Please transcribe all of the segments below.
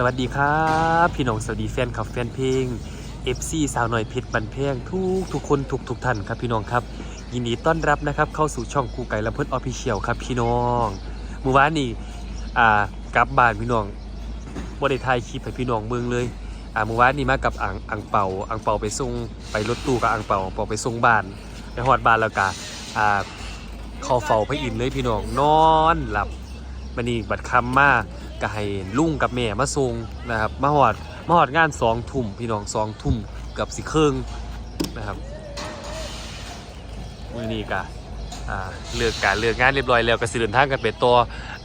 สวัสดีครับ พี่น้องสวัสดีแฟนคลับแฟนเพลง FC สาวหน่อยเพชรบันเพลงทุกทุกคนทุกทุกท่านครับพี่น้องครับ ยินดีต้อนรับนะครับเข้าสู่ช่องกูไก่ละเพิดออฟฟิเชียลครับพี่น้องเมื่อวานนี้อ่ากลับบ้านพี่น้องบ่ได้ถ่ายคลิปให้พี่น้องเบิ่งเลยอ่าเมื่อวานนี้มากับอังอังเป่าอังเป่าไปส่งไปรถตู้กับอังเปาเปาไปส่งบ้านไปฮอดบ้านแล้วก็อ่าเข้าเฝ้าพระอินทร์เลยพี่น้องนอนหลับมันนี่บัดคำมา ก็ให้ลุงกับแม่มาส่งนะครับมาหอดมาหอดงานสองทุ่มพี่น้องสองทุ่มกือบสิเครื่องนะครับมือนี้ก็เลือกการเลือกงานเรียบร้อยแล้วก็สิเดินทางกันไปต่อ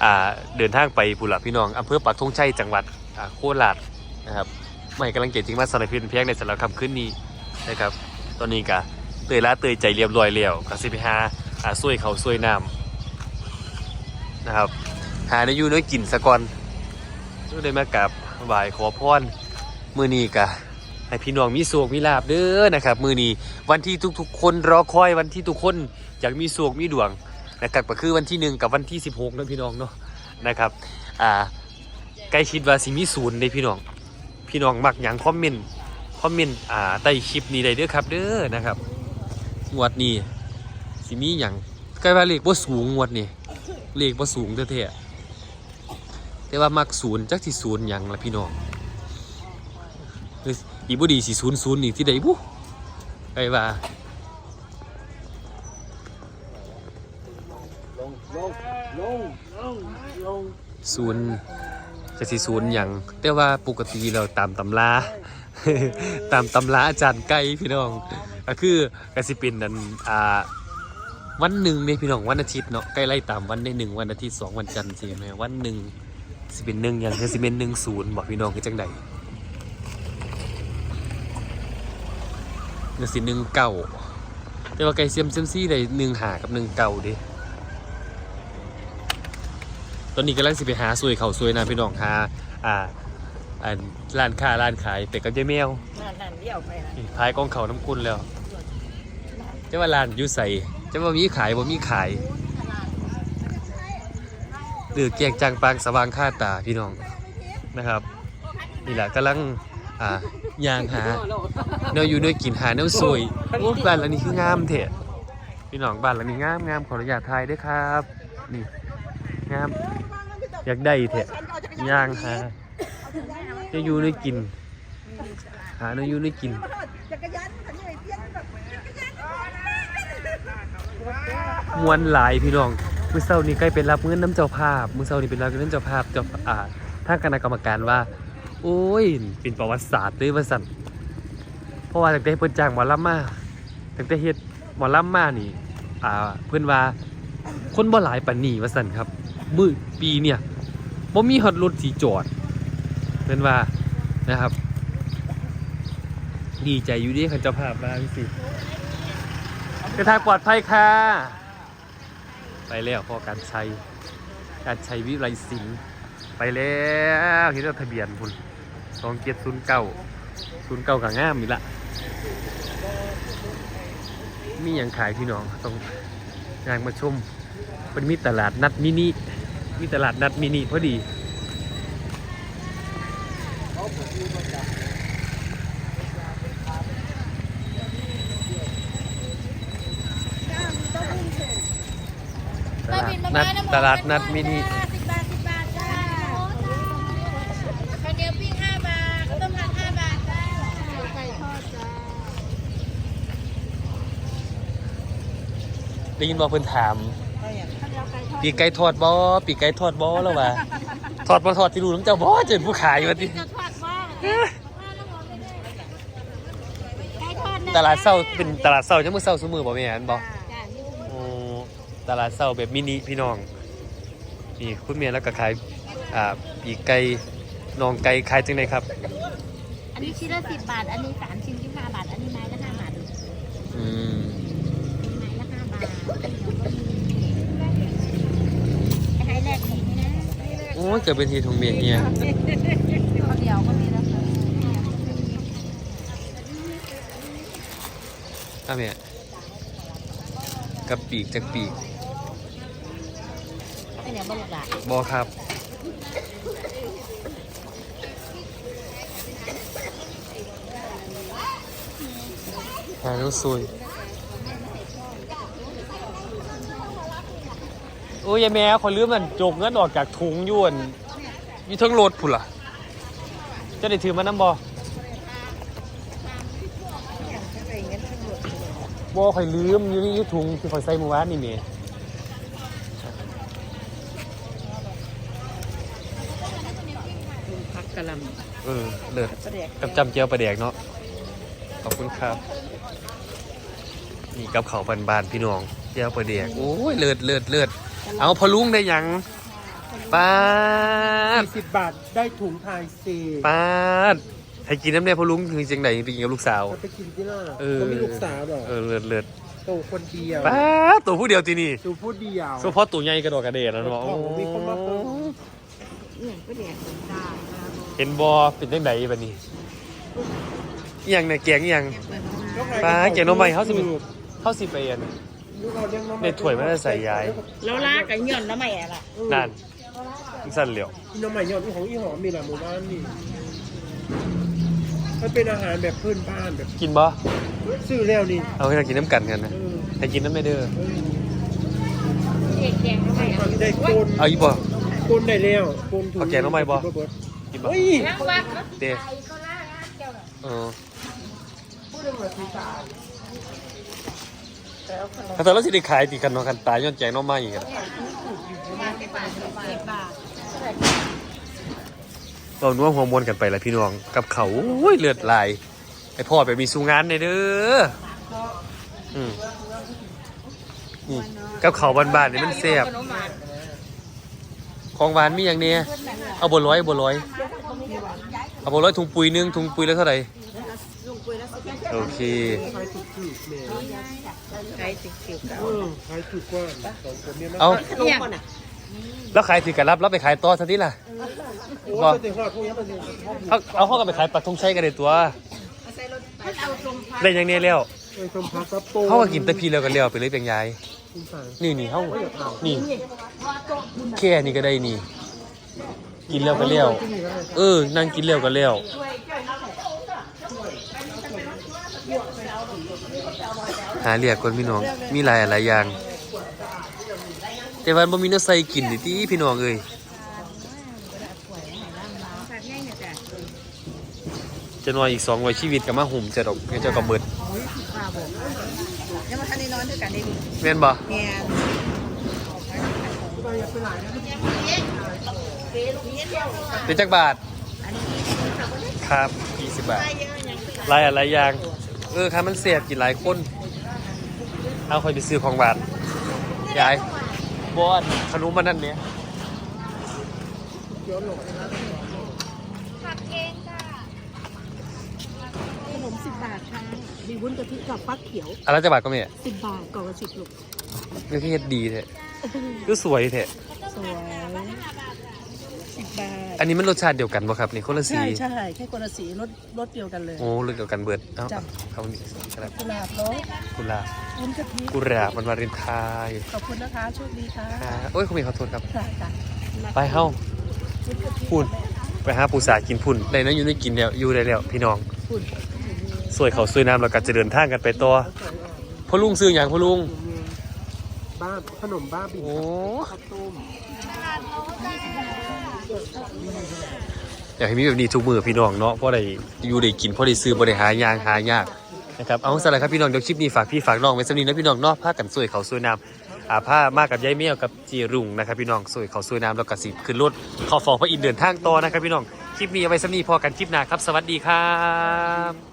อ่าเดินทางไปปุระพี่น้องอำเภอปักธงชัยจังหวัดโคราชนะครับไม่กำลังเก็บจริงมาสนับสนุนเพียงในสำหรับคำขึ้นนี้นะครับ ตอนนี้ก็เตยละเตยใจเรียบร้อยแล้วก็สิไปหาอ่าช่วยเขาช่วยน้ำนะครับหาในยูน้อยกินสะก่อน ก็ได้มากับไหวขอพรมือนี้กะให้พี่น้องมีโศกมีลาบเด้อนะครับ มือนี้วันที่ทุกๆ คนรอคอยวันที่ทุกคนอยากมีโศกมีดวงนะครับก็คือวันที่หนึ่งกับวันที่ 16นะพี่น้องเนาะนะครับอ่าใกล้ชิดว่าสิมีศูนย์ในพี่น้อง พี่น้องมักหยังคอมเมนต์คอมเมนต์อ่าใต้คลิปนี้ได้เด้อครับ เด้อนะครับงวดนี้สิมีหยังใกล้ว่าเลขบ่สูงงวดนี้เลขว่าสูงแท้ๆ แต่ว่ามักศูนย์จักที่ศูนย์หยังละพี่น้องอีบุดีสี่ศูนย์ศูนย์อีกที่ใดบุไอ้ว่าศูนย์จะสี่ศูนย์หยังแต่ว่าปกติเราตามตำราตามตำราอาจารย์ไก่พี่น้องก็คือกสิเป็นนันอ่าวันหนึ่งเนี่ยพี่น้องวันอาทิตย์เนาะใกล้ไล่ตามวันได้หนึ่งวันอาทิตย์สองวันจันทร์สิแม่วันหนึ่ง สิเป็นหนึ่งอย่างคือสิเป็นหนึ่งศูนย์บอกพี่น้องคือจังใดก็สิหนึ่งเก้าแต่ว่าไก่เซียมเซียมซี่ได้หนึ่งหากับหนึ่งเก้าเดิตอนนี้กำลังสิไปหาซวยเขาซวยนะพี่น้องหาอ่าอันร้านค้าร้านขายเป็ดกับเจ๊แมวนั่นนั่นเดี่ยวไปนะนี่ขายกองเขาน้ำคุณแล้วจะว่าร้านอยูใส่จะว่ามีขายบ่มีขาย หรือแกงจังปางสว่างค่าตาพี่น้องนะครับนี่แหละกำลังอ่ายางหาเนื้ออยู่เนื้อกินหาเนื้อสวยโอ้บ้านหลังนี้คืองามเถอะพี่น้องบ้านหลังนี้งามงามขออนุญาตถ่ายด้วยครับนี่งามอยากได้เถอะย่างหาเนื้ออยู่เนื้อกินหาเนื้ออยู่เนื้อกินจักรยานขันใหญ่เตี้ยนมวนหลายพี่น้อง มือเช้านี้ใกล้เป็นรับเงินน้ำเจ้าภาพมือเช้านี้เป็นรับเงินเจ้าภาพเจ้าอ่าทางคณะกรรมการว่า โอ้ย เป็นประวัติศาสตร์เลยว่าสั่นเพราะว่าตั้งแต่เพิ่นจ้างหมอลำมาตั้งแต่เฮ็ดหมอลำมานี่อ่าเพิ่นว่าคนบ่หลายปานนี้ว่าสั่นครับ มือปีเนี่ยบ่มีฮอดรถสีจอดเพิ่นว่านะครับ ดีใจอยู่ดีคันเจ้าภาพมาจังซี่เดินทางปลอดภัยค่ะ ไปแล้วพอการใช้การใช้วิไลสิลป์ไปแล้วเห็นว่าทะเบียนคุณสองเกียรติศูนย์เก้าศูนย์เก้ากับง่ามอีกละมีอย่างขายพี่น้องต้องงานมาชมเป็นมีตลาดนัดมินิมีตลาดนัดมินิพอดี ตลาด นัดตลาดนัดมินิ สิบบาทสิบบาทจ้าข้าวเหนียวปิ้งห้าบาทข้าวต้มผัดห้าบาทจ้าไก่ทอดจ้าได้ยินบอกเพิ่นถาม ข้าวเหนียวไก่ทอดปีกไก่ทอดบ่ปีกไก่ทอดบ่แล้วว่าทอดบ่ทอดที่รู้น้ำเจ้าบ่เจนผู้ขายว่าติจะทอดบ้างไก่ทอดนะตลาดเช้าเป็นตลาดเช้าจังมื้อเช้าซุมื้อบ่แม่นบ่จ้าอยู่โอ้ ตลาดเช้าแบบมินิพี่น้องนี่คุณแม่แล้วก็ขายอ่าปีกไก่น้องไก่ขายจังไดครับ อันนี้ชิ้นละสิบบาท อันนี้สามชิ้นที่ห้าบาท อันนี้ไม้ละห้าบาทอืมไม้ละห้าบาทไอ้ไฮแรกหนีนี่นะโอ้ยเกิดเป็นทีทงเมียเนี่ยข้าวเหนียวก็มีแล้วค่ะอ้าวแม่กับปีกจากปีกข้าวเหนียว บ่ลูกหลานบอครับหาล้วซวยโอ้ยแม่ขอลืมมันจกเงินออกจากถุงยวนมีทั้งรถผุล่ะ จะได้ถือมาน้ำบอบอคอยลืมอยู่นี่ยู่ถุงที่คอยใส่เมือวานนี่เมย์ กกะลเออเลิศำแสดงกับจำเจียวปลาแดกเนาะขอบคุณครับนี่กับเขาวบานๆพี่น้องเจียวปลาแดกโอ้ยเลิศเลิศเลิศเอาพอลุงได้ยังป้าดสี่สิบบาทได้ถุงไทยซีป้าดให้กินน้ำแน่พอลุงคือจังไหนไปกินกับลูกสาวจะไปกินที่ล่ะเออ ก็มีลูกสาวเหรอเออเลิศเลิศโตคนเดียวป้าดตัวผู้เดียวทีนี่ดูพูดเดียว เฉพาะตัวใหญ่กระโดดกระเดดนะเนาะโอ้โหมีคนมาเพิ่ม เนี่ยก็แดกตา เห็นบอเป็นจังไหนบัดนี้อหยังเนี่ยแกงอหยังปลาเกี่ยวน้ำใบเขาสิเข้าสิไปอันในถ้วยมันจะใส่ยายแล้วลากกันหย่อนแล้วไม่อะล่ะนั่นสั่นเหลียวน้ำใหม่ยอดของอีหอมมีหลายหมู่บ้านนี่มันเป็นอาหารแบบพื้นบ้านแบบกินบ่ซื้อแล้วนี่เอาให้เรากินน้ำกันกันนะเออให้กินน้ำไม่เด้อเด็กแดงทำไมอะได้โกนเอาอีกบ่ โกนได้แล้วโกนถุงเอาแกงน้ำใหม่บ่ เบิด กินบ่เฮ้ยแล้ววัดเด้ไอ้เขาล่าร้านเจ้าน่ะเออถ้าตอนเราสิได้ขายติกันเนาะกันตายย้อนแจงน้องไม้อีกอะสิบบาทสิบบาทเรานัวหัวมวนกันไปละพี่น้องกับเขาโอ้ยเลือดลายไอพ่อไปมีสูงานในเด้ออืมนี่กับเขาวบ้านๆนี่มันแซ่บของหวานมีอย่างเนี้ยเอาบัวร้อยบัวร้อย เอาบัวร้อยถุงปุ๋ยหนึงถุงปุ๋ยแล้วเท่าไหร่โอเค ใครถูกถูกแม่ใครติดคิวเออใครถูกกว่าสองคนเนี้ยนะเอาขนมก่อนอะแล้วขายถือกันรับรับไปขายต่อสักทีล่ะโอ้ยเป็นหอดพวกนี้มันเป็นเอาเอาเข้ากันไปขายปักธงชัยกันเลยตัวได้อยังเนี้ยแล้วไอ้ชมพักซับโปเขากกินแตะพีแล้วกันแล้วไปเลยเป็นยายคุณสั่งนี่นี่เขานี่แค่นี้ก็ได้นี่ กินแล้วก็แล้วเออ นั่งกินแล้วก็แล้วหาเรียกคนพี่น้อง มีหลายหลายอย่าง แต่วันบ่มีเนื้อใส่กินนี่ติพี่น้องเอ้ยฝากแง่เนี่ยจ้ะจะนอนอีก200ชีวิตก็มาหุ่มจะดอกเดี๋ยวเจ้าก็เบิดป้าบอกยังมาทันได้นอนด้วยกันได้ดีแม่นบ่แง่ เป็นจักบาท ครับ20บาทหลายอะไรอย่าง เออครับมันเสียบกินหลายคน เอาคอยไปซื้อของบาทยายบอสขนมมันนั่นเนี่ยผัดเองจ้าขนมสิบบาทค่ะมีวุ้นกะทิกับฟักเขียวอะไรจะบาทก็ไม่เนี่ยสิบบาทกล่องละสิบลูกนี่คือเฮ็ดดีแท้ก็สวยแท้สวยสิบบาท อันนี้มันรสชาติเดียวกันป่ะครับนี่คนละสีใช่ใช่แค่คนละสีรสรสเดียวกันเลย โอ้รสเดียวกันเบิดเอ้าจ้ะ เอานี่ครับกุหลาบเนาะกุหลาบวุ้นกะทิกุหลาบมันวาเลนไทน์ขอบคุณนะคะโชคดีค่ะอ่าโอ้ยคุณมีขอโทษครับ ค่ะค่ะไปเฮ้าพุ่นไปหาปูสากินพุ่นได้นะอยู่ได้กินแล้วอยู่ได้แล้วพี่น้องคุณสวยเขาสวยน้ำแล้วก็จะเดินทางกันไปต่อพ่อลุงซื้ออย่างพ่อลุง บ้านขนมบ้าบินโอ้ ข้าวต้ม อยากให้มีแบบนี้ทุกมือพี่น้องเนาะเพราะได้อยู่ได้กินเพราะได้ซื้อบ่ได้หายางหายากนะครับเอาสำหรับครับพี่น้องเดี๋ยวคลิปนี้ฝากพี่ฝากน้องไว้สำนีนะพี่น้องเนาะผ้ากันสวยเขาสวยน้ำอ่าผ้ามากกับยายเมี่ยวกับจีรุ่งนะครับพี่น้องสวยเขาสวยน้ำแล้วก็สิขึ้นรถเข้าฟองพระอินเดินทางต่อนะครับพี่น้องคลิปนี้เอาไว้สำนีพอกันคลิปหน้าครับ สวัสดีครับ